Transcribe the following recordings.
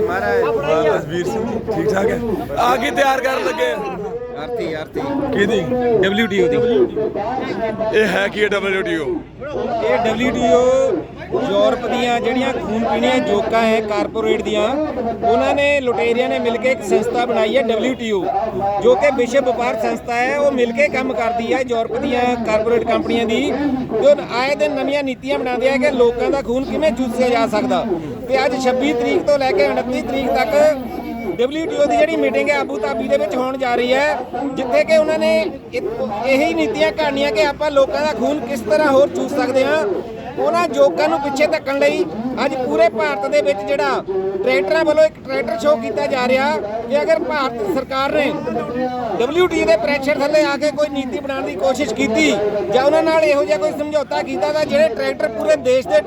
ਮਹਾਰਾਜ ਮਹਾਰਾਜ। ਜਸਵੀਰ ਸਿੰਘ ਜੀ, ਠੀਕ ਠਾਕ ਹੈ? ਆ ਕੀ ਤਿਆਰ ਕਰਨ ਲੱਗੇ? ਆਰਤੀ ਆਰਤੀ। ਕਿਹਦੀ? WTO ਦੀ। ਇਹ ਹੈ ਕੀ ਡਬਲਯੂਟੀਓ ਇਹ WTO ਯੂਰਪ ਦੀਆਂ ਜਿਹੜੀਆਂ ਖੂਨ ਪੀਣੀਆਂ ਜੋਕਾਂ ਹੈ ਕਾਰਪੋਰੇਟ ਦੀਆਂ, ਉਹਨਾਂ ਨੇ ਲੁਟੇਰੀਆਂ ਨੇ ਮਿਲ ਕੇ ਇੱਕ ਸੰਸਥਾ ਬਣਾਈ ਹੈ WTO ਜੋ ਕਿ ਵਿਸ਼ਵ ਵਪਾਰ ਸੰਸਥਾ ਹੈ, ਉਹ ਮਿਲ ਕੇ ਕੰਮ ਕਰਦੀ ਹੈ ਯੂਰਪ ਦੀਆਂ ਕਾਰਪੋਰੇਟ ਕੰਪਨੀਆਂ ਦੀ। ਜੋ ਆਏ ਦਿਨ ਨਵੀਆਂ ਨੀਤੀਆਂ ਬਣਾਉਂਦੇ ਆ ਕਿ ਲੋਕਾਂ ਦਾ ਖੂਨ ਕਿਵੇਂ ਚੂਸਿਆ ਜਾ ਸਕਦਾ। ਤੇ ਅੱਜ 26 ਤਰੀਕ ਤੋਂ ਲੈ ਕੇ 29 ਤਰੀਕ ਤੱਕ WTO ਦੀ ਜਿਹੜੀ ਮੀਟਿੰਗ ਹੈ ਆਬੂ ਧਾਬੀ ਦੇ ਵਿੱਚ ਹੋਣ ਜਾ ਰਹੀ ਹੈ, ਜਿੱਥੇ ਕਿ ਉਹਨਾਂ ਨੇ ਇਹੀ ਨੀਤੀਆਂ ਘੜਨੀਆਂ ਕਿ ਆਪਾਂ ਲੋਕਾਂ ਦਾ ਖੂਨ ਕਿਸ ਤਰ੍ਹਾਂ ਹੋਰ ਚੂਸ ਸਕਦੇ ਹਾਂ। ਉਹਨਾਂ ਜੋਕਾਂ ਨੂੰ ਪਿੱਛੇ ਧੱਕਣ ਲਈ ਅੱਜ ਪੂਰੇ ਭਾਰਤ ਦੇ ਵਿੱਚ ਜਿਹੜਾ ਟਰੈਕਟਰਾਂ ਵੱਲੋਂ ਇੱਕ ਟਰੈਕਟਰ ਸ਼ੋਅ ਕੀਤਾ ਜਾ ਰਿਹਾ ਕਿ ਅਗਰ ਭਾਰਤ ਸਰਕਾਰ ਨੇ WTO ਦੇ ਪ੍ਰੈਸ਼ਰ ਥੱਲੇ ਆ ਕੇ ਕੋਈ ਨੀਤੀ ਬਣਾਉਣ ਦੀ ਕੋਸ਼ਿਸ਼ ਕੀਤੀ ਜਾਂ ਉਹਨਾਂ ਨਾਲ ਇਹੋ ਜਿਹਾ ਕੋਈ ਸਮਝੌਤਾ ਕੀਤਾ ਤਾਂ ਜਿਹੜੇ ਟਰੈਕਟਰ ਪੂਰੇ ਦੇਸ਼ ਦੇ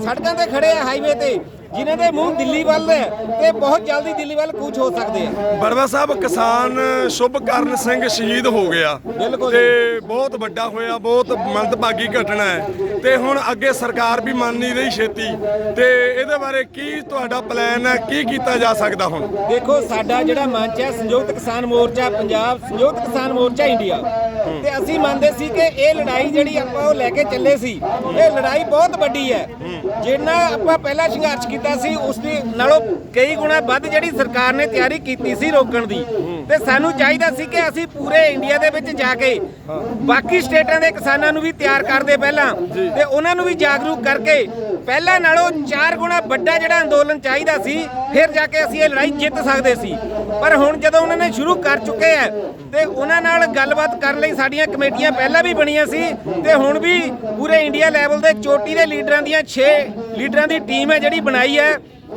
ਸੜਕਾਂ ਤੇ ਖੜੇ ਆ ਹਾਈਵੇ ਤੇ ਜਿਨ੍ਹਾਂ ਦੇ ਮੂੰਹ ਦਿੱਲੀ ਵੱਲ ਹੈ ਤੇ ਬਹੁਤ ਜਲਦੀ ਦਿੱਲੀ ਵੱਲ ਕੂਚ ਹੋ ਸਕਦੇ ਆ। ਬੜਵਾ ਸਾਹਿਬ ਕਿਸਾਨ ਸ਼ੁਭਕਰਨ ਸਿੰਘ ਸ਼ਹੀਦ ਹੋ ਗਿਆ। ਬਿਲਕੁਲ। ਤੇ ਬਹੁਤ ਵੱਡਾ ਹੋਇਆ ਬਹੁਤ ਮੰਦਭਾਗੀ ਘਟਨਾ ਹੈ। ਤੇ ਹੁਣ ਅੱਗੇ ਸਰਕਾਰ ਵੀ ਮੰਨ ਨਹੀਂ ਰਹੀ ਛੇਤੀ। ਤੇ ਇਹਦੇ ਬਾਰੇ ਕੀ ਤੁਹਾਡਾ ਪਲਾਨ ਹੈ? ਕੀ ਕੀਤਾ ਜਾ ਸਕਦਾ ਹੁਣ? ਦੇਖੋ ਸਾਡਾ ਜਿਹੜਾ ਮੰਚ ਹੈ ਸੰਯੁਕਤ ਕਿਸਾਨ ਮੋਰਚਾ ਪੰਜਾਬ ਸੰਯੁਕਤ ਕਿਸਾਨ ਮੋਰਚਾ ਇੰਡੀਆ। ਤੇ ਅਸੀਂ ਮੰਨਦੇ ਸੀ ਕਿ ਇਹ ਲੜਾਈ ਜਿਹੜੀ ਆਪਾਂ ਉਹ ਲੈ ਕੇ ਚੱਲੇ ਸੀ ਇਹ ਲੜਾਈ ਬਹੁਤ ਵੱਡੀ ਹੈ। ਜਿੰਨਾ ਆਪਾਂ ਪਹਿਲਾਂ ਸੰਘਰਸ਼ ਕੀਤਾ ਸੀ ਉਸ ਦੀ ਨਾਲੋਂ ਕਈ ਗੁਣਾ ਵੱਧ ਜਿਹੜੀ ਸਰਕਾਰ ਨੇ ਤਿਆਰੀ ਕੀਤੀ ਸੀ ਰੋਕਣ ਦੀ। ਤੇ ਸਾਨੂੰ ਚਾਹੀਦਾ ਸੀ ਕਿ ਅਸੀਂ ਪੂਰੇ ਇੰਡੀਆ ਦੇ ਵਿੱਚ ਜਾ ਕੇ ਬਾਕੀ ਸਟੇਟਾਂ ਦੇ ਕਿਸਾਨਾਂ ਨੂੰ ਵੀ ਤਿਆਰ ਕਰਦੇ ਪਹਿਲਾਂ ਤੇ ਉਹਨਾਂ ਨੂੰ ਵੀ ਜਾਗਰੂਕ ਕਰਕੇ ਪਹਿਲਾਂ ਨਾਲੋਂ ਚਾਰ ਗੁਣਾ ਵੱਡਾ ਜਿਹੜਾ ਅੰਦੋਲਨ ਚਾਹੀਦਾ ਸੀ, ਫਿਰ ਜਾ ਕੇ ਅਸੀਂ ਇਹ ਲੜਾਈ ਜਿੱਤ ਸਕਦੇ ਸੀ। ਪਰ ਹੁਣ ਜਦੋਂ ਉਹਨਾਂ ਨੇ ਸ਼ੁਰੂ ਕਰ ਚੁੱਕੇ ਆ, ਤੇ ਉਹਨਾਂ ਨਾਲ ਗੱਲਬਾਤ ਕਰਨ ਲਈ ਸਾਡੀਆਂ ਕਮੇਟੀਆਂ ਪਹਿਲਾਂ ਵੀ ਬਣੀਆਂ ਸੀ, ਤੇ ਹੁਣ ਵੀ ਪੂਰੇ ਇੰਡੀਆ ਲੈਵਲ ਦੇ ਚੋਟੀ ਦੇ ਲੀਡਰਾਂ ਦੀਆਂ 6 ਲੀਡਰਾਂ ਦੀ ਟੀਮ ਹੈ ਜਿਹੜੀ ਬਣਾਈ ਹੈ।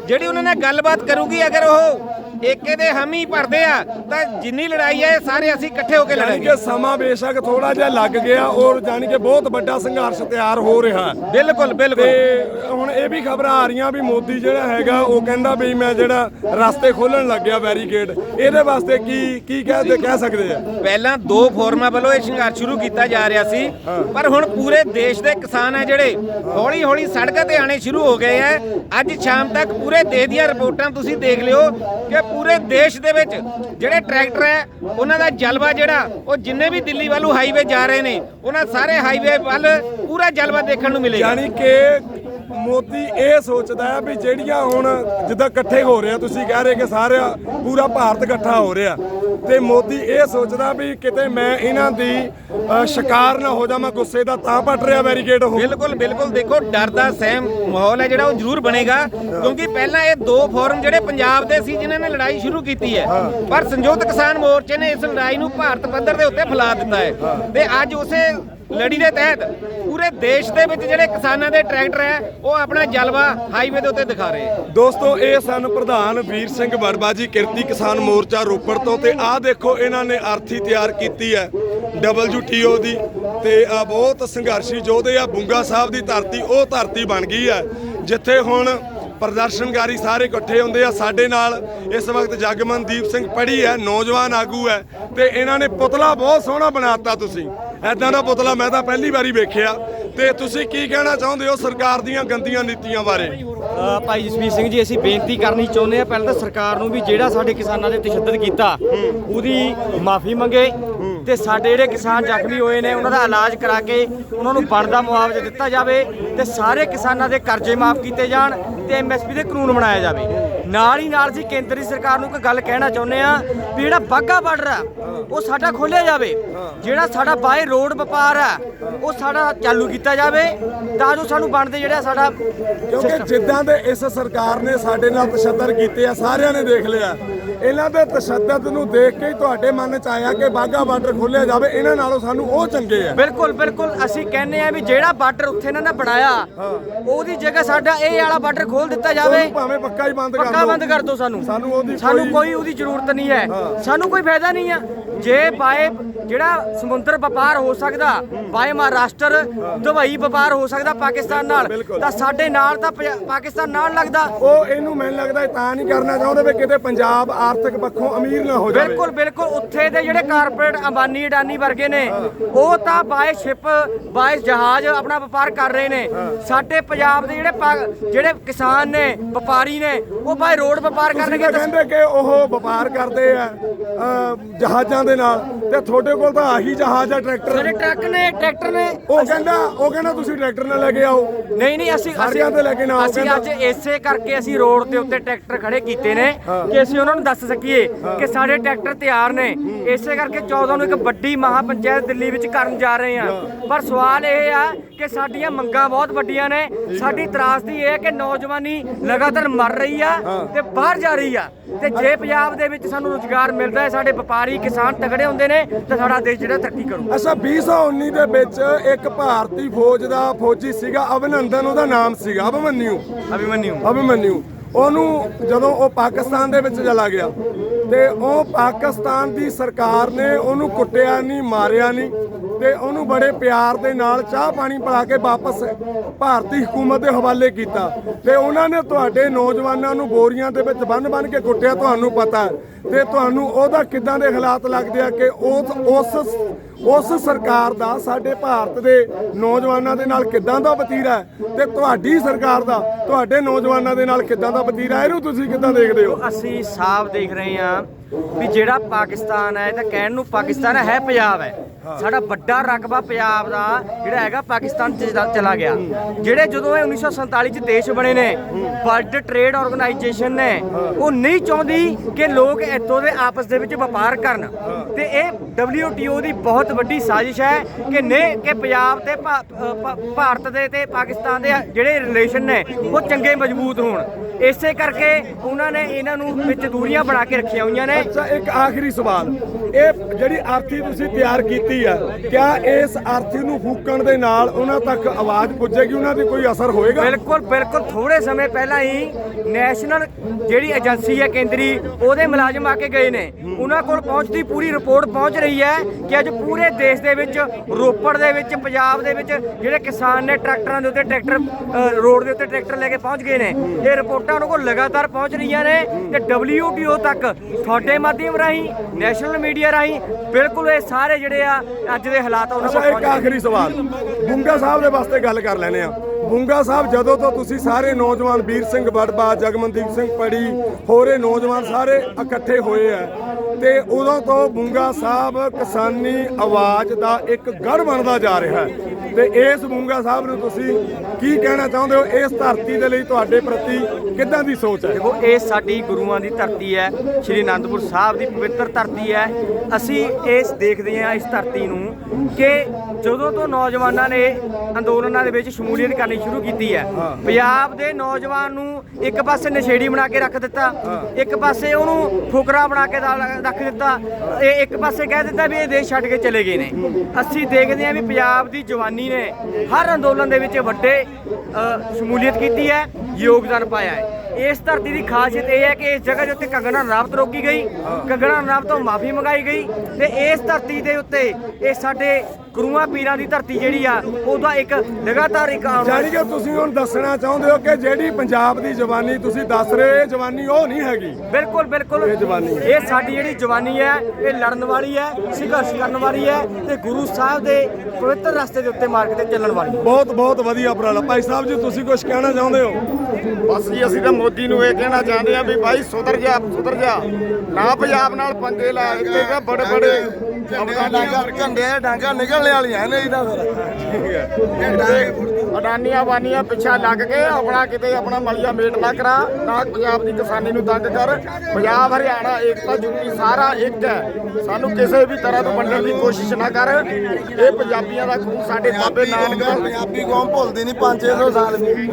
ਜਿਹੜੀ ਉਹਨਾਂ ਨਾਲ ਗੱਲਬਾਤ ਕਰੂਗੀ, ਅਗਰ ਉਹ ਏਕੇ ਦੇ ਹਮੀ ਭਰਦੇ ਆ ਤਾਂ ਜਿੰਨੀ ਲੜਾਈ ਹੈ ਇਹ ਸਾਰੇ ਅਸੀਂ ਇਕੱਠੇ ਹੋ ਕੇ ਯਾਨੀ ਲੜਾਂਗੇ। ਕਿ ਸਮਾਂ ਬੇਸ਼ੱਕ ਥੋੜਾ ਜਿਹਾ ਲੱਗ ਗਿਆ ਔਰ ਜਾਨੀ ਕਿ ਬਹੁਤ ਵੱਡਾ ਸੰਘਰਸ਼ ਤਿਆਰ ਹੋ ਰਿਹਾ ਹੈ। ਬਿਲਕੁਲ ਬਿਲਕੁਲ। ਤੇ ਹੁਣ ਇਹ ਵੀ ਖਬਰਾਂ ਆ ਰਹੀਆਂ ਵੀ ਮੋਦੀ ਜਿਹੜਾ ਹੈਗਾ ਉਹ ਕਹਿੰਦਾ ਵੀ ਮੈਂ ਜਿਹੜਾ ਰਸਤੇ ਖੋਲਣ ਲੱਗਿਆ ਬੈਰੀਕੇਡ ਇਹਦੇ ਵਾਸਤੇ ਕੀ ਕੀ ਕਹਿ ਕਹਿ ਸਕਦੇ ਆ? ਪਹਿਲਾਂ ਦੋ ਫੋਰਮਾਂ ਵੱਲੋਂ ਇਹ ਸੰਘਰਸ਼ ਸ਼ੁਰੂ ਕੀਤਾ ਜਾ ਰਿਹਾ ਸੀ ਪਰ ਹੁਣ ਪੂਰੇ ਦੇਸ਼ ਦੇ ਕਿਸਾਨ ਹੈ ਜਿਹੜੇ ਹੌਲੀ ਹੌਲੀ ਸੜਕਾਂ ਤੇ ਆਣੇ ਸ਼ੁਰੂ ਹੋ ਗਏ ਹੈ ਅੱਜ ਸ਼ਾਮ ਤੱਕ ਪੂਰੇ ਦੇਸ਼ ਦੀਆਂ ਰਿਪੋਰਟਾਂ ਤੁਸੀਂ ਦੇਖ ਲਿਓ ਕਿ ਪੂਰੇ ਦੇਸ਼ ਦੇ ਵਿੱਚ ਜਿਹੜੇ ਟਰੈਕਟਰ ਹੈ, ਉਹਨਾਂ ਦਾ ਜਲਵਾ ਜਿਹੜਾ, ਉਹ ਜਿੰਨੇ ਵੀ ਦਿੱਲੀ ਵੱਲੋਂ ਹਾਈਵੇ ਜਾ ਰਹੇ ਨੇ, ਉਹਨਾਂ ਸਾਰੇ ਹਾਈਵੇ ਵੱਲ ਪੂਰਾ ਜਲਵਾ ਦੇਖਣ ਨੂੰ ਮਿਲੇਗਾ। ਯਾਨੀ ਕਿ ਮੋਦੀ ਇਹ ਸੋਚਦਾ ਹੈ ਵੀ ਜਿਹੜੀਆਂ ਹੁਣ ਜਿੱਦਾਂ ਇਕੱਠੇ ਹੋ ਰਿਹਾ ਤੁਸੀਂ ਕਹਿ ਰਹੇ ਕਿ ਸਾਰਾ ਪੂਰਾ ਭਾਰਤ ਇਕੱਠਾ ਹੋ ਰਿਹਾ ਤੇ ਮੋਦੀ ਇਹ ਸੋਚਦਾ ਵੀ ਕਿਤੇ ਮੈਂ ਇਹਨਾਂ ਦੀ ਅ, ਸ਼ਿਕਾਰ ਨਾ ਹੋ ਜਾਵਾਂ ਗੁੱਸੇ ਦਾ ਤਾਂ ਪਟ ਰਿਹਾ ਬੈਰੀਕੇਡ ਉਹ ਬਿਲਕੁਲ ਬਿਲਕੁਲ ਦੇਖੋ ਡਰ ਦਾ ਸਹਿਮ ਮਾਹੌਲ ਹੈ ਜਿਹੜਾ ਉਹ ਜ਼ਰੂਰ ਬਣੇਗਾ ਕਿਉਂਕਿ ਪਹਿਲਾਂ ਇਹ ਦੋ ਫੋਰਮ ਜਿਹੜੇ ਪੰਜਾਬ ਦੇ ਸੀ ਜਿਨ੍ਹਾਂ ਨੇ ਲੜਾਈ ਸ਼ੁਰੂ ਕੀਤੀ ਹੈ ਪਰ ਸੰਯੁਕਤ ਕਿਸਾਨ ਮੋਰਚੇ ਨੇ ਇਸ ਲੜਾਈ ਨੂੰ ਭਾਰਤ ਪੱਧਰ ਦੇ ਉੱਤੇ ਫੈਲਾ ਦਿੱਤਾ ਹੈ। ਤੇ ਅੱਜ ਉਸੇ ਲੜੀ ਦੇ ਤਹਿਤ ਪੂਰੇ ਦੇਸ਼ ਦੇ ਵਿੱਚ ਜਿਹੜੇ ਕਿਸਾਨਾਂ ਦੇ ਟਰੈਕਟਰ ਹੈ, ਉਹ ਆਪਣਾ ਜਲਵਾ ਹਾਈਵੇ ਦੇ ਉੱਤੇ ਦਿਖਾ ਰਹੇ ਦੋਸਤੋ, ਇਹ ਸਨ ਪ੍ਰਧਾਨ ਵੀਰ ਸਿੰਘ ਵੜਬਾ ਜੀ, ਕਿਰਤੀ ਕਿਸਾਨ ਮੋਰਚਾ ਰੋਪੜ ਤੋਂ ਤੇ ਆਹ ਦੇਖੋ, ਇਹਨਾਂ ਨੇ ਅਰਥੀ ਤਿਆਰ ਕੀਤੀ ਹੈ WTO ਦੀ ਤੇ ਆ ਬਹੁਤ ਸੰਘਰਸ਼ੀ ਯੋਧੇ ਆ ਬੁੰਗਾ ਸਾਹਿਬ ਦੀ ਧਰਤੀ, ਉਹ ਧਰਤੀ ਬਣ ਗਈ ਹੈ। ਜਿੱਥੇ ਹੁਣ ਪ੍ਰਦਰਸ਼ਨਕਾਰੀ ਸਾਰੇ ਇਕੱਠੇ ਹੁੰਦੇ ਆ ਸਾਡੇ ਨਾਲ ਇਸ ਵਕਤ ਜਗਮਨਦੀਪ ਸਿੰਘ ਪੜੀ ਹੈ ਨੌਜਵਾਨ ਆਗੂ ਹੈ ਤੇ ਇਹਨਾਂ ਨੇ ਪੁਤਲਾ ਬਹੁਤ ਸੋਹਣਾ ਬਣਾਤਾ ਤੁਸੀਂ। ਐਦਾਂ ਦਾ ਪੁਤਲਾ ਮੈਂ ਤਾਂ ਪਹਿਲੀ ਵਾਰੀ ਵੇਖਿਆ। ਤੇ ਤੁਸੀਂ ਕੀ ਕਹਿਣਾ ਚਾਹੁੰਦੇ ਹੋ ਸਰਕਾਰ ਦੀਆਂ ਗੰਦੀਆਂ ਨੀਤੀਆਂ ਬਾਰੇ? ਭਾਈ ਜਸਵੀਰ ਸਿੰਘ ਜੀ ਅਸੀਂ ਬੇਨਤੀ ਕਰਨੀ ਚਾਹੁੰਦੇ ਆ ਪਹਿਲਾਂ ਤਾਂ ਸਰਕਾਰ ਨੂੰ ਵੀ ਜਿਹੜਾ ਸਾਡੇ ਕਿਸਾਨਾਂ ਦੇ ਤਸ਼ੱਦਦ ਕੀਤਾ ਉਹਦੀ ਮਾਫੀ ਮੰਗੇ ਤੇ ਸਾਡੇ ਜਿਹੜੇ ਕਿਸਾਨ ਜ਼ਖਮੀ ਹੋਏ ਨੇ ਉਹਨਾਂ ਦਾ ਇਲਾਜ ਕਰਾ ਕੇ ਉਹਨਾਂ ਨੂੰ ਬਣਦਾ ਮੁਆਵਜ਼ਾ ਦਿੱਤਾ ਜਾਵੇ ਤੇ ਸਾਰੇ ਕਿਸਾਨਾਂ ਦੇ ਕਰਜ਼ੇ ਮਾਫ ਕੀਤੇ ਜਾਣ ਤੇ ਐਮਐਸਪੀ ਦੇ ਕਾਨੂੰਨ ਬਣਾਇਆ ਜਾਵੇ। ਨਾਲ ਹੀ ਨਾਲ ਅਸੀਂ ਕੇਂਦਰੀ ਸਰਕਾਰ ਨੂੰ ਇੱਕ ਗੱਲ ਕਹਿਣਾ ਚਾਹੁੰਦੇ ਆ ਵੀ ਜਿਹੜਾ ਬਾਗਾ ਬਾਰਡਰ ਆ ਉਹ ਸਾਡਾ ਖੋਲਿਆ ਜਾਵੇ। ਜਿਹੜਾ ਸਾਡਾ ਬਾਏ ਰੋਡ ਵਪਾਰ ਆ ਉਹ ਸਾਡਾ ਚਾਲੂ ਕੀਤਾ ਜਾਵੇ ਤਾਂ ਜੋ ਸਾਨੂੰ ਬਣਦੇ ਜਿਹੜਾ ਸਾਡਾ ਕਿਉਂਕਿ ਜਿੱਦਾਂ ਦੇ ਇਸ ਸਰਕਾਰ ਨੇ ਸਾਡੇ ਨਾਲ ਤਸ਼ੱਦਦ ਕੀਤੇ ਆ ਸਾਰਿਆਂ ਨੇ ਦੇਖ ਲਿਆ। ਇਹਨਾਂ ਦੇ ਤਸ਼ੱਦਦ ਨੂੰ ਦੇਖ ਕੇ ਹੀ ਤੁਹਾਡੇ ਮਨ 'ਚ ਆਇਆ ਕਿ ਬਾਗਾ ਬਾਰਡਰ ਖੋਲਿਆ ਜਾਵੇ। ਇਹਨਾਂ ਨਾਲੋਂ ਸਾਨੂੰ ਉਹ ਚੰਗੇ ਆ। ਬਿਲਕੁਲ ਬਿਲਕੁਲ। ਅਸੀਂ ਕਹਿੰਦੇ ਆ ਵੀ ਜਿਹੜਾ ਬਾਰਡਰ ਉੱਥੇ ਇਹਨਾਂ ਨੇ ਬਣਾਇਆ ਉਹਦੀ ਜਗ੍ਹਾ ਸਾਡਾ ਇਹ ਵਾਲਾ ਬਾਰਡਰ ਖੋਲ ਦਿੱਤਾ ਜਾਵੇ। ਭਾਵੇਂ ਪੱਕਾ ਹੀ ਬੰਦ ਕਰ ਪੱਕਾ ਦਿਓ। ਬੰਦ ਕਰ ਦਿਓ ਸਾਨੂੰ। ਸਾਨੂੰ ਉਹਦੀ ਸਾਨੂੰ ਕੋਈ ਉਹਦੀ ਜ਼ਰੂਰਤ ਨਹੀਂ ਹੈ। ਸਾਨੂੰ ਕੋਈ ਫਾਇਦਾ ਨਹੀਂ ਆ। ਜੇ ਬਾਏ ਜਿਹੜਾ ਸਮੁੰਦਰ ਵਪਾਰ ਹੋ ਸਕਦਾ ਬਾਏ ਮਹਾਰਾਸ਼ਟਰ ਦੁਬਈ ਵਪਾਰ ਹੋ ਸਕਦਾ ਪਾਕਿਸਤਾਨ ਨਾਲ। ਤਾਂ ਸਾਡੇ ਨਾਲ ਤਾਂ ਪਾਕਿਸਤਾਨ ਨਾਲ ਲੱਗਦਾ। ਉਹ ਇਹਨੂੰ ਮੈਨੂੰ ਲੱਗਦਾ ਤਾਂ ਨਹੀਂ ਕਰਨਾ ਚਾਹੁੰਦੇ ਵੀ ਕਿਤੇ ਪੰਜਾਬ ਆਰਥਿਕ ਪੱਖੋਂ ਅਮੀਰ ਨਾ ਹੋ ਜਾਵੇ। ਬਿਲਕੁਲ ਬਿਲਕੁਲ ਉੱਥੇ ਦੇ ਜਿਹੜੇ ਕਾਰਪੋਰੇਟ ਅੰਬਾਨੀ ਅਡਾਨੀ ਵਰਗੇ ਨੇ ਉਹ ਤਾਂ ਬਾਏ ਸ਼ਿਪ ਬਾਏ ਜਹਾਜ਼ ਆਪਣਾ ਵਪਾਰ ਕਰ ਰਹੇ ਨੇ। ਸਾਡੇ ਪੰਜਾਬ ਦੇ ਜਿਹੜੇ ਜਿਹੜੇ ਕਿਸਾਨ ਨੇ ਵਪਾਰੀ ਨੇ ਉਹ ਬਾਏ ਰੋਡ ਵਪਾਰ ਕਰਨਗੇ ਕਹਿੰਦੇ ਕਿ ਉਹ ਵਪਾਰ ਕਰਦੇ ਆ ਜਹਾਜ਼ਾਂ ਦੇ ਨਾਲ। ਤੇ ਤੁਹਾਡੇ ਕੋਲ ਤਾਂ ਆਹੀ ਜਹਾਜ਼ ਆ ਸਾਡੇ ਟਰੈਕਟਰ ਟਰੱਕ ਨੇ ਟਰੈਕਟਰ ਨੇ। ਉਹ ਕਹਿੰਦਾ ਉਹ ਕਹਿੰਦਾ ਤੁਸੀਂ ਟਰੈਕਟਰ ਨਾਲ ਲੈ ਕੇ ਆਓ। ਨਹੀਂ ਨਹੀਂ ਅਸੀਂ ਸਾਰਿਆਂ ਤੇ ਲੈ ਕੇ ਨਾ ਆਓ, ਅਸੀਂ। ਅੱਜ ਇਸੇ ਕਰਕੇ ਅਸੀਂ ਰੋਡ ਦੇ ਉੱਤੇ ਟਰੈਕਟਰ ਖੜੇ ਕੀਤੇ ਨੇ ਕਿ ਅਸੀਂ ਉਹਨਾਂ ਨੂੰ ਦੱਸ ਸਕੀਏ ਕਿ ਸਾਡੇ ਟਰੈਕਟਰ ਤਿਆਰ ਨੇ। ਇਸੇ ਕਰਕੇ 14 ਨੂੰ ਇੱਕ ਵੱਡੀ ਮਹਾ ਪੰਚਾਇਤ ਦਿੱਲੀ ਵਿੱਚ ਕਰਨ ਜਾ ਰਹੇ ਹਾਂ। ਪਰ ਸਵਾਲ ਇਹ ਆ ਕਿ ਸਾਡੀਆਂ ਮੰਗਾਂ ਬਹੁਤ ਵੱਡੀਆਂ ਨੇ। ਸਾਡੀ ਤਰਾਸਦੀ ਇਹ ਹੈ ਕਿ ਨੌਜਵਾਨੀ ਲਗਾਤਾਰ ਮਰ ਰਹੀ ਆ ਤੇ ਬਾਹਰ ਜਾ ਰਹੀ ਆ। ਤੇ ਜੇ ਪੰਜਾਬ ਦੇ ਵਿੱਚ ਸਾਨੂੰ ਰੁਜ਼ਗਾਰ ਮਿਲਦਾ ਹੈ ਸਾਡੇ ਵਪਾਰੀ ਕਿਸਾਨ ਤਗੜੇ ਹੁੰਦੇ ਨੇ। ਤਾਂ ਸਾਡਾ ਦੇਸ਼ ਜਿਹੜਾ ਤਰੱਕੀ ਕਰੂ ਅੱਛਾ 2019 ਦੇ ਵਿੱਚ ਇੱਕ ਭਾਰਤੀ ਫੌਜ ਦਾ ਫੌਜੀ ਸੀਗਾ ਅਭਿਨੰਦਨ ਉਹਦਾ ਨਾਮ ਸੀਗਾ ਅਭਿਮਨਿਊ ਅਭਿਮਨਿਊ ਅਭਿਮਨਿਊ ਉਹਨੂੰ ਜਦੋਂ ਉਹ ਪਾਕਿਸਤਾਨ ਦੇ ਵਿੱਚ ਚਲਾ ਗਿਆ ਤੇ ਉਹ ਪਾਕਿਸਤਾਨ ਦੀ ਸਰਕਾਰ ਨੇ ਉਹਨੂੰ ਕੁੱਟਿਆ ਨਹੀਂ ਮਾਰਿਆ ਨਹੀਂ ਤੇ ਉਹਨੂੰ ਬੜੇ ਪਿਆਰ ਦੇ ਨਾਲ ਚਾਹ ਪਾਣੀ ਪਿਲਾ ਕੇ ਵਾਪਸ ਭਾਰਤੀ ਹਕੂਮਤ ਦੇ ਹਵਾਲੇ ਕੀਤਾ। ਤੇ ਉਹਨਾਂ ਨੇ ਤੁਹਾਡੇ ਨੌਜਵਾਨਾਂ ਨੂੰ ਬੋਰੀਆਂ ਦੇ ਵਿੱਚ ਬੰਨ-ਬੰਨ ਕੇ ਕੁੱਟਿਆ, ਤੁਹਾਨੂੰ ਪਤਾ ਤੇ ਤੁਹਾਨੂੰ ਉਹਦਾ ਕਿਦਾਂ ਦੇ ਹਾਲਾਤ ਲੱਗਦੇ ਆ ਕਿ ਉਸ ਉਸ ਉਸ ਸਰਕਾਰ ਦਾ, ਸਾਡੇ ਭਾਰਤ ਦੇ ਨੌਜਵਾਨਾਂ ਦੇ ਨਾਲ ਕਿਦਾਂ ਦਾ ਵਤੀਰਾ ਤੇ ਤੁਹਾਡੀ ਸਰਕਾਰ ਦਾ, ਤੁਹਾਡੇ ਨੌਜਵਾਨਾਂ ਦੇ ਨਾਲ ਕਿਦਾਂ ਦਾ ਵਤੀਰਾ ਇਹਨੂੰ ਤੁਸੀਂ ਕਿਦਾਂ ਦੇਖਦੇ ਹੋ? ਅਸੀਂ ਸਾਫ਼ ਦੇਖ ਰਹੇ ਹਾਂ ਵੀ ਜਿਹੜਾ ਪਾਕਿਸਤਾਨ ਹੈ ਇਹ ਤਾਂ ਕਹਿਣ ਨੂੰ ਪਾਕਿਸਤਾਨ ਹੈ ਪੰਜਾਬ ਹੈ। ਸਾਡਾ ਵੱਡਾ ਰਕਬਾ ਪੰਜਾਬ ਦਾ ਜਿਹੜਾ ਹੈਗਾ ਪਾਕਿਸਤਾਨ ਚ ਚਲਾ- ਚਲਾ ਗਿਆ। ਜਿਹੜੇ ਜਦੋਂ ਇਹ 1947 ਚ ਦੇਸ਼ ਬਣੇ ਨੇ ਵਰਲਡ ਟ੍ਰੇਡ ਆਰਗੇਨਾਈਜੇਸ਼ਨ ਨੇ ਉਹ ਨਹੀਂ ਚਾਹੁੰਦੀ ਕਿ ਲੋਕ ਇੱਥੋਂ ਦੇ ਆਪਸ ਦੇ ਵਿੱਚ ਵਪਾਰ ਕਰਨ। ਤੇ ਇਹ WTO ਦੀ ਬਹੁਤ ਵੱਡੀ ਸਾਜ਼ਿਸ਼ ਹੈ ਕਿ ਨੇ ਕਿ ਪੰਜਾਬ ਤੇ ਭਾ- ਅ, ਭਾ- ਭਾਰਤ ਦੇ ਤੇ ਪਾਕਿਸਤਾਨ ਦੇ ਜਿਹੜੇ ਰਿਲੇਸ਼ਨ ਨੇ ਉਹ ਚੰਗੇ ਮਜ਼ਬੂਤ ਹੋਣ। ਇਸੇ ਕਰਕੇ ਉਹਨਾਂ ਨੇ ਇਹਨਾਂ ਨੂੰ ਵਿੱਚ ਦੂਰੀਆਂ ਬਣਾ ਕੇ ਰੱਖੀਆਂ ਹੋਈਆਂ ਨੇ। ਅੱਛਾ ਇੱਕ ਆਖਰੀ ਸਵਾਲ। ਇਹ ਜਿਹੜੀ ਆਰਥੀ ਤੁਸੀਂ ਤਿਆਰ ਕੀਤੀ ਹੈ ਕਿਆ ਇਸ ਆਰਥੀ ਨੂੰ ਫੂਕਣ ਦੇ ਨਾਲ ਉਹਨਾਂ ਤੱਕ ਆਵਾਜ਼ ਪੁੱਜੇਗੀ? ਉਹਨਾਂ ਦੀ ਕੋਈ ਅਸਰ ਹੋਏਗਾ? ਬਿਲਕੁਲ ਬਿਲਕੁਲ। ਥੋੜੇ ਸਮੇਂ ਪਹਿਲਾਂ ਹੀ ਨੈਸ਼ਨਲ ਜਿਹੜੀ ਏਜੰਸੀ ਹੈ ਕੇਂਦਰੀ ਉਹਦੇ ਮੁਲਾਜ਼ਮ ਆ ਕੇ ਗਏ ਨੇ। ਉਹਨਾਂ ਕੋਲ ਪਹੁੰਚਦੀ ਪੂਰੀ ਰਿਪੋਰਟ ਪਹੁੰਚ ਰਹੀ ਹੈ ਕਿ ਅੱਜ ਪੂਰੇ ਦੇਸ਼ ਦੇ ਵਿੱਚ ਰੋਪੜ ਦੇ ਵਿੱਚ ਪੰਜਾਬ ਦੇ ਵਿੱਚ ਜਿਹੜੇ ਕਿਸਾਨ ਨੇ ਟਰੈਕਟਰਾਂ ਦੇ ਉੱਤੇ ਟਰੈਕਟਰ ਰੋਡ ਦੇ ਉੱਤੇ ਟਰੈਕਟਰ ਲੈ ਕੇ ਪਹੁੰਚ ਗਏ ਨੇ। ਇਹ ਰਿਪੋਰਟਾਂ ਉਹਨਾਂ ਕੋਲ ਲਗਾਤਾਰ ਪਹੁੰਚ ਰਹੀਆਂ ਨੇ ਤੇ WTO ਤੱਕ ਤੁਹਾਡੇ ਮਾਧਿਅਮ ਰਾਹੀਂ ਨੈਸ਼ਨਲ ਮੀਡੀਆ ਰਾਹੀਂ ਬਿਲਕੁਲ ਇਹ ਸਾਰੇ ਜਿਹੜੇ ਆ ਅੱਜ ਦੇ ਹਾਲਾਤ ਉਹਨਾਂ ਕੋਲ ਇੱਕ। ਆਖਰੀ ਸਵਾਲ। ਬੁੰਗਾ ਸਾਹਿਬ ਦੇ ਵਾਸਤੇ ਗੱਲ ਕਰ ਲੈਨੇ ਆ ਬੁੰਗਾ ਸਾਹਿਬ ਜਦੋਂ ਤੋਂ ਤੁਸੀਂ ਸਾਰੇ ਨੌਜਵਾਨ ਵੀਰ ਸਿੰਘ ਬੜਬਾ ਜਗਮਨਦੀਪ ਸਿੰਘ ਪੜੀ ਹੋਰੇ ਨੌਜਵਾਨ ਸਾਰੇ ਇਕੱਠੇ ਹੋਏ ਆ ਤੇ ਉਦੋਂ ਤੋਂ ਬੁੰਗਾ ਸਾਹਿਬ ਕਿਸਾਨੀ ਆਵਾਜ਼ ਦਾ ਇੱਕ ਗੜ ਬਣਦਾ ਜਾ ਰਿਹਾ ਹੈ। ਤੇ ਇਸ ਬੁੰਗਾ ਸਾਹਿਬ ਨੂੰ ਤੁਸੀਂ ਕੀ ਕਹਿਣਾ ਚਾਹੁੰਦੇ ਹੋ? ਇਸ ਧਰਤੀ ਦੇ ਲਈ ਤੁਹਾਡੇ ਪ੍ਰਤੀ ਕਿੱਦਾਂ ਦੀ ਸੋਚ ਹੈ? ਦੇਖੋ, ਇਹ ਸਾਡੀ ਗੁਰੂਆਂ ਦੀ ਧਰਤੀ ਹੈ, ਸ਼੍ਰੀ ਅਨੰਦਪੁਰ ਸਾਹਿਬ ਦੀ ਪਵਿੱਤਰ ਧਰਤੀ ਹੈ। ਅਸੀਂ ਇਸ ਦੇਖਦੇ ਹਾਂ ਇਸ ਧਰਤੀ ਨੂੰ ਕਿ ਜਦੋਂ ਤੋਂ ਨੌਜਵਾਨਾਂ ਨੇ ਅੰਦੋਲਨਾਂ ਦੇ ਵਿੱਚ ਸ਼ਮੂਲੀਅਤ ਕਰਨੀ ਸ਼ੁਰੂ ਕੀਤੀ ਹੈ ਪੰਜਾਬ ਦੇ ਨੌਜਵਾਨ ਨੂੰ ਇੱਕ ਪਾਸੇ ਨਸ਼ੇੜੀ ਬਣਾ ਕੇ ਰੱਖ ਦਿੱਤਾ ਇੱਕ ਪਾਸੇ ਉਹਨੂੰ ਫੁਕਰਾ ਬਣਾ ਕੇ ਰੱਖ ਦਿੱਤਾ ਇਹ ਇੱਕ ਪਾਸੇ ਕਹਿ ਦਿੱਤਾ ਵੀ ਇਹ ਦੇਸ਼ ਛੱਡ ਕੇ ਚਲੇ ਗਏ ਨੇ। ਅਸੀਂ ਦੇਖਦੇ ਹਾਂ ਵੀ ਪੰਜਾਬ ਦੀ ਜਵਾਨੀ ਨੇ ਹਰ ਅੰਦੋਲਨ ਦੇ ਵਿੱਚ ਵੱਡੇ ਸ਼ਮੂਲੀਅਤ ਕੀਤੀ ਹੈ ਯੋਗਦਾਨ ਪਾਇਆ ਹੈ। ਇਸ ਧਰਤੀ ਦੀ ਖਾਸੀਅਤ ਇਹ ਹੈ ਕਿ ਇਸ ਜਗ੍ਹਾ ਦੇ ਉੱਤੇ ਕੰਗਣਾ ਰਣਾਵਤ ਰੋਕੀ ਗਈ। ਕੰਗਣਾ ਰਣਾਵਤ ਤੋਂ ਮਾਫੀ ਮੰਗਾਈ ਗਈ ਤੇ ਇਸ ਧਰਤੀ ਦੇ ਉੱਤੇ ਇਹ ਸਾਡੇ ਗੁਰੂਆਂ ਪੀਰਾਂ ਦੀ ਧਰਤੀ ਜਿਹੜੀ ਆ ਉਹਦਾ ਇੱਕ ਲਗਾਤਾਰ ਇੱਕ ਜਾਣੀ ਕਿ ਤੁਸੀਂ ਹੁਣ ਦੱਸਣਾ ਚਾਹੁੰਦੇ ਹੋ ਕਿ ਜਿਹੜੀ ਪੰਜਾਬ ਦੀ ਜਵਾਨੀ ਤੁਸੀਂ ਦੱਸ ਰਹੇ ਹੋ ਇਹ ਜਵਾਨੀ ਉਹ ਨਹੀਂ ਹੈਗੀ। ਬਿਲਕੁਲ ਬਿਲਕੁਲ। ਇਹ ਜਵਾਨੀ ਹੈ। ਇਹ ਸਾਡੀ ਜਿਹੜੀ ਜਵਾਨੀ ਹੈ ਇਹ ਲੜਨ ਵਾਲੀ ਹੈ ਸੰਘਰਸ਼ ਕਰਨ ਵਾਲੀ ਹੈ ਤੇ ਗੁਰੂ ਸਾਹਿਬ ਦੇ ਪਵਿੱਤਰ ਰਸਤੇ ਦੇ ਉੱਤੇ ਮਾਰਗ ਤੇ ਚੱਲਣ ਵਾਲੀ ਬਹੁਤ ਬਹੁਤ ਵਧੀਆ ਉਪਰਾਲਾ ਭਾਈ ਸਾਹਿਬ ਜੀ ਤੁਸੀਂ ਕੁਝ ਕਹਿਣਾ ਚਾਹੁੰਦੇ ਹੋ? ਬਸ ਜੀ ਅਸੀਂ ਤਾਂ ਮੋਦੀ ਨੂੰ ਇਹ ਕਹਿਣਾ ਚਾਹੁੰਦੇ ਆ ਵੀ ਭਾਈ ਸੁਧਰ ਜਾ ਸੁਧਰ ਜਾ। ਨਾ ਪੰਜਾਬ ਨਾਲ ਪੰਗੇ ਲੈ ਇੱਥੇ ਤਾਂ ਬੜੇ ਬੜੇ ਝੰਡੇ ਡਾਂਗਾ ਨਿਕਲਣੇ ਵਾਲੀਆਂ ਨੇ ਇਹਦਾ ਫਿਰ। ਅਡਾਨੀਆਂ ਬਾਨੀਆਂ ਪਿੱਛਾ ਲੱਗ ਕੇ ਆਪਣਾ ਕਿਤੇ ਆਪਣਾ ਮਲੀਆ ਮੇਟ ਨਾ ਕਰਾ ਨਾ ਪੰਜਾਬ ਦੀ ਕਿਸਾਨੀ ਨੂੰ ਤੰਗ ਕਰ। ਪੰਜਾਬ ਹਰਿਆਣਾ ਏਕਤਾ ਜੁਟੀ ਸਾਰਾ ਇੱਕ ਹੈ। ਸਾਨੂੰ ਕਿਸੇ ਵੀ ਤਰ੍ਹਾਂ ਤੋਂ ਵੰਡਣ ਦੀ ਕੋਸ਼ਿਸ਼ ਨਾ ਕਰ। ਇਹ ਪੰਜਾਬੀਆਂ ਦਾ ਖੂਨ ਸਾਡੇ ਬਾਬੇ ਨਾਨਕ ਦਾ। ਪੰਜਾਬੀ ਕੌਮ ਭੁੱਲਦੀ ਨਹੀਂ 5-600 ਸਾਲ ਵੀ।